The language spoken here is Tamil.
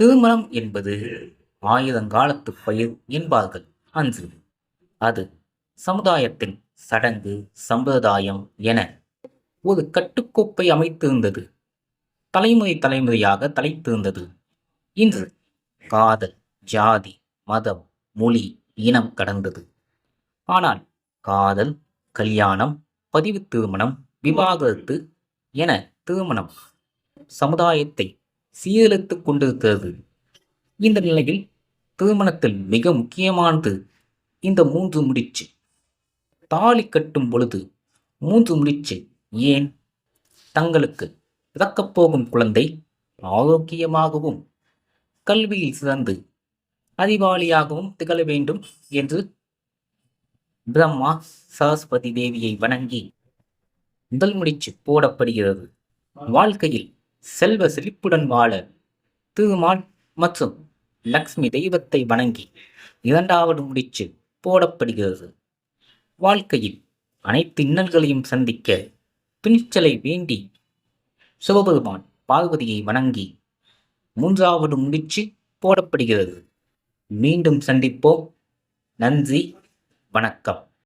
திருமணம் என்பது ஆயுதங்காலத்து பயிர் என்பார்கள். அன்று அது சமுதாயத்தின் சடங்கு சம்பிரதாயம் என ஒரு கட்டுக்கோப்பை அமைத்திருந்தது. தலைமுறை தலைமுறையாக தலைத்திருந்தது. இன்று காதல் ஜாதி மதம் மொழி இனம் கடந்தது. ஆனால் காதல் கல்யாணம் பதிவு திருமணம் விவாகரத்து என திருமணம் சமுதாயத்தை சீரழித்துக் கொண்டிருக்கிறது. இந்த நிலையில் திருமணத்தில் மிக முக்கியமானது இந்த மூன்று முடிச்சு. தாலி கட்டும் பொழுது மூன்று முடிச்சு ஏன்? தங்களுக்கு பிறக்கப் போகும் குழந்தை ஆரோக்கியமாகவும் கல்வியில் சிறந்து அறிவாளியாகவும் திகழ வேண்டும் என்று பிரம்மா சரஸ்வதி தேவியை வணங்கி முதல் முடிச்சு போடப்படுகிறது. வாழ்க்கையில் செல்வ செழிப்புடன் வாழ திருமால் மற்றும் லக்ஷ்மி தெய்வத்தை வணங்கி இரண்டாவது முடிச்சு போடப்படுகிறது. வாழ்க்கையில் அனைத்து இன்னல்களையும் சந்திக்க துணிச்சலை வேண்டி சிவபெருமான் பார்வதியை வணங்கி மூன்றாவது முடிச்சு போடப்படுகிறது. மீண்டும் சந்திப்போம். நன்றி. வணக்கம்.